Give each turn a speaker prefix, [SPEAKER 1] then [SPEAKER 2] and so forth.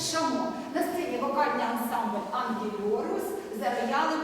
[SPEAKER 1] Шамо. На сцені вокальний ансамбль Ангеліорус за роялем